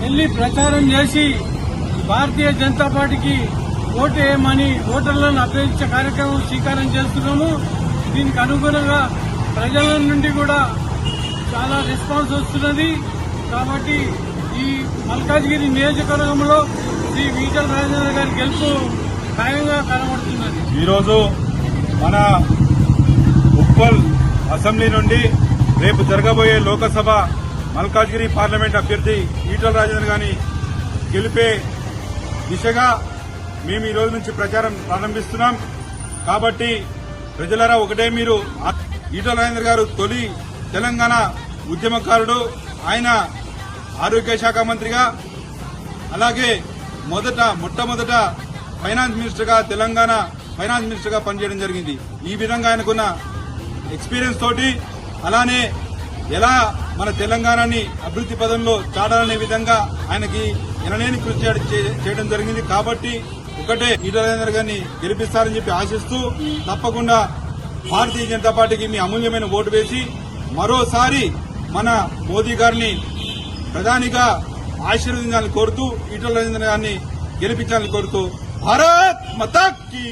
వెళ్ళి ప్రచారం చేసి భారతీయ జనతా పార్టీకి ఓటు వేయమని ఓటర్లను అభ్యర్థించే కార్యక్రమం స్వీకారం చేస్తున్నాము. దీనికి అనుగుణంగా ప్రజల నుండి కూడా చాలా రెస్పాన్స్ వస్తున్నది. కాబట్టి ఈ మల్కాజ్గిరి నియోజకవర్గంలో శ్రీ వీటల రాజేంద్ర గారి గెలుపు ఖాయంగా కనబడుతున్నది. ఈరోజు మన ఉప్పల్ అసెంబ్లీ నుండి రేపు జరగబోయే లోకసభ మల్కాజ్గిరి పార్లమెంట్ అభ్యర్థి ఈటల రాజేంద్ర గారిని గెలిపే దిశగా మేము ఈ రోజు నుంచి ప్రచారం ప్రారంభిస్తున్నాం. కాబట్టి ప్రజలరా ఒకటే మీరు ఈటల రాజేంద్ర గారు తొలి తెలంగాణ ఉద్యమకారుడు. ఆయన ఆరోగ్య శాఖ మంత్రిగా అలాగే మొదట మొట్టమొదట ఫైనాన్స్ మినిస్టర్గా తెలంగాణ ఫైనాన్స్ మినిస్టర్గా పనిచేయడం జరిగింది. ఈ విధంగా ఆయనకున్న ఎక్స్పీరియన్స్ తోటి అలానే ఎలా మన తెలంగాణని అభివృద్ధి పదంలో చాటాలనే విధంగా ఆయనకి ఎనలేని కృషి చేయడం- చేయడం జరిగింది కాబట్టి ఒకటే ఈటలేంద్ర గారిని గెలిపిస్తారని చెప్పి ఆశిస్తూ తప్పకుండా భారతీయ జనతా పార్టీకి మీ అమూల్యమైన ఓటు వేసి మరోసారి మన మోదీ గారిని ప్రధానిగా ఆశీర్వదించాలని కోరుతూ ఈటల రాజేంద్ర గారిని గెలిపించాలని కోరుతూ భారత్ మతాకి